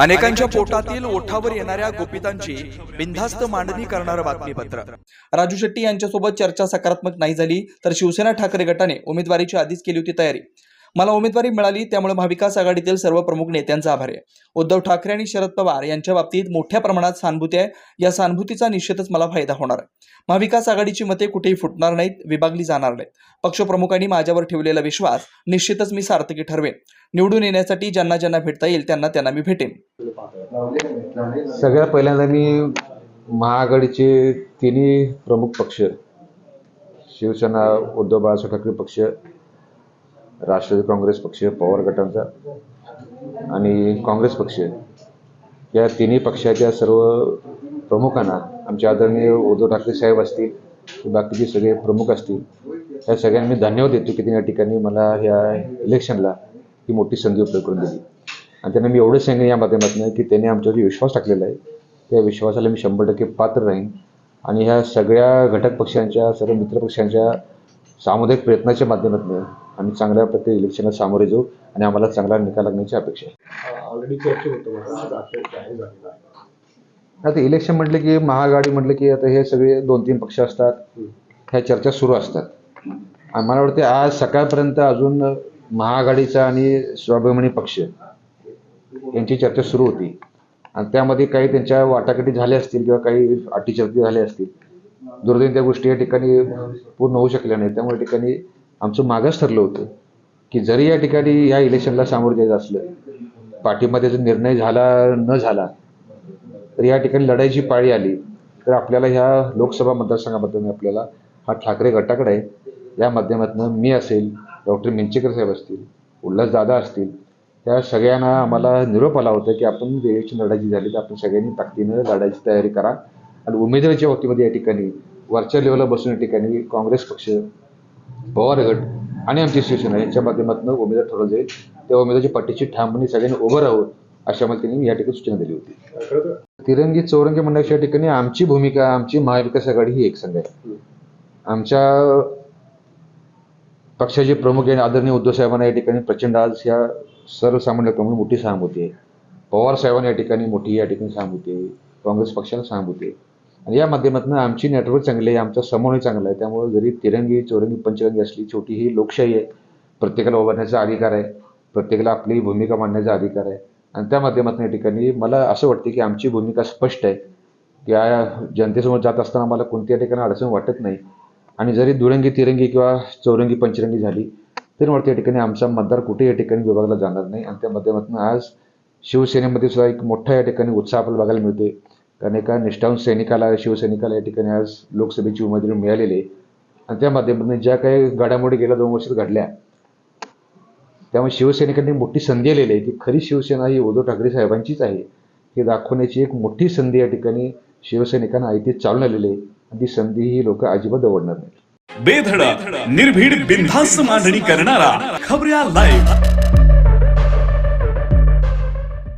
अनेकांच्या पोटातील ओठावर येणाऱ्या गोपितांची बिनधास्त मांडणी करणारं बातमीपत्र. राजू शेट्टी यांच्यासोबत चर्चा सकारात्मक नाही झाली तर शिवसेना ठाकरे गटाने उमेदवारीची आधीच केली होती तयारी. मला उमेदवारी मिळाली त्यामुळे महाविकास आघाडीतील सर्व प्रमुख नेत्यांचा आभार आहे. उद्धव ठाकरे आणि शरद पवार यांच्या बाबतीत मोठ्या प्रमाणात सहानुभूती आहे. या सहानुभूतीचा निश्चितच मला फायदा होणार आहे. महाविकास आघाडीची मते कुठेही फुटणार नाहीत विभागली जाणार नाहीत. पक्षप्रमुखांनी माझ्यावर ठेवलेला विश्वास निश्चितच मी सार्थकी ठरवेन. निवडून येण्यासाठी ज्यांना ज्यांना भेटता येईल त्यांना त्यांना मी भेटेन. सगळ्यात पहिल्यांदा मी महाआघाडीचे तिन्ही प्रमुख पक्ष शिवसेना उद्धव बाळासाहेब ठाकरे पक्ष राष्ट्रवादी काँग्रेस पक्ष पवार गटांचा आणि काँग्रेस पक्ष. या तिन्ही पक्षाच्या सर्व प्रमुखांना आमचे आदरणीय उद्धव ठाकरे साहेब असतील बाकीचे सगळे प्रमुख असतील या सगळ्यांना मी धन्यवाद देतो की त्यांनी या ठिकाणी मला ह्या इलेक्शनला ही मोठी संधी उपलब्ध करून दिली. आणि त्यांना मी एवढं सांगेन या माध्यमातून की त्यांनी आमच्यावर विश्वास टाकलेला आहे. त्या विश्वासाला मी शंभर टक्के पात्र राहीन. आणि ह्या सगळ्या घटक पक्षांच्या सर्व मित्र पक्षांच्या सामुदायिक प्रयत्नाच्या माध्यमातून आम्ही चांगल्या प्रकारे इलेक्शनला सामोरे जाऊ आणि आम्हाला चांगला निकाल लागण्याची अपेक्षा आहे. ऑलरेडी चर्चा होतं आता इलेक्शन म्हटलं की महाआघाडी म्हटलं की आता हे सगळे दोन तीन पक्ष असतात. ह्या चर्चा सुरू असतात. आणि मला वाटते आज सकाळपर्यंत अजून महाआघाडीचा आणि स्वाभिमानी पक्ष यांची चर्चा सुरू होती. आणि त्यामध्ये काही त्यांच्या वाटाघाटी झाल्या असतील किंवा काही अटीशर्ती झाल्या असतील दुर्दैव त्या गोष्टी या ठिकाणी पूर्ण होऊ शकल्या नाही त्यामुळे या ठिकाणी आमचं मागच ठरलं होतं की जरी या ठिकाणी या इलेक्शनला सामोरं जायचं असलं पाठीमध्ये जर निर्णय झाला न झाला तर या ठिकाणी लढाईची पाळी आली तर आपल्याला ह्या लोकसभा मतदारसंघामधून आपल्याला हा ठाकरे गटाकडे आहे. या माध्यमातून मी असेल डॉक्टर मिंचेकर साहेब असतील उल्हासदादा असतील त्या सगळ्यांना आम्हाला निरोप आला होता की आपण इलेक्शन लढायची झाली तर आपण सगळ्यांनी ताकदीनं लढायची तयारी करा. आणि उमेदवारीच्या बाबतीमध्ये या ठिकाणी वरच्या लेवलला बसून या ठिकाणी काँग्रेस पक्ष पवार गट आणि आमची शिवसेना यांच्या माध्यमातून उमेदवार ठरवलं जाईल. त्या उमेदवाराची पाठीची ठामपणे सगळ्यांनी उभं राहूं अशा मला त्यांनी या ठिकाणी सूचना दिली होती. तिरंगी चौरंगी म्हणण्याच्या ठिकाणी आमची भूमिका आमची महाविकास आघाडी ही एक संघ आहे. आमच्या पक्षाचे प्रमुख आणि आदरणीय उद्धव साहेबांना या ठिकाणी प्रचंड आज या सर्वसामान्य लोकांमध्ये मोठी सहानुभूती आहे. पवार साहेबांना या ठिकाणी मोठी या ठिकाणी सहानुभूती आहे. काँग्रेस पक्षाला सहानुभूती आहे. आणि या माध्यमातून आमची नेटवर्क चांगली आहे आमचा समन्वय चांगला आहे. त्यामुळे जरी तिरंगी चौरंगी पंचरंगी असली छोटी ही लोकशाही आहे प्रत्येकाला उभारण्याचा अधिकार आहे प्रत्येकाला आपली भूमिका मांडण्याचा अधिकार आहे. आणि त्या माध्यमातून या ठिकाणी मला असं वाटतं की आमची भूमिका स्पष्ट आहे. की या जनतेसमोर जात असताना मला कोणत्या ठिकाणी अडचण वाटत नाही. आणि जरी दुरंगी तिरंगी किंवा चौरंगी पंचरंगी झाली तरी वाटतं या ठिकाणी आमचा मतदार कुठे या ठिकाणी विभागला जाणार नाही. आणि त्या माध्यमातून आज शिवसेनेमध्ये सुद्धा एक मोठा या ठिकाणी उत्साह आपल्याला बघायला मिळतोय. कारण एका निष्ठावून सैनिकाला शिवसैनिकाला या ठिकाणी आज लोकसभेची उमेदवारी मिळालेली आहे. आणि त्या माध्यमातून ज्या काही घडामोडी गेल्या दोन वर्षात घडल्या त्यामुळे शिवसैनिकांनी मोठी संधी आलेली आहे. की खरी शिवसेना ही उद्धव ठाकरे साहेबांचीच आहे. हे दाखवण्याची एक मोठी संधी या ठिकाणी शिवसैनिकांना आयती चालून आलेली आहे. आणि ती संधी ही लोक अजिबात दवडणार नाही बेधडक निर्भीड बिनधास्त मांडणी करणारा खबऱ्या लाईव्ह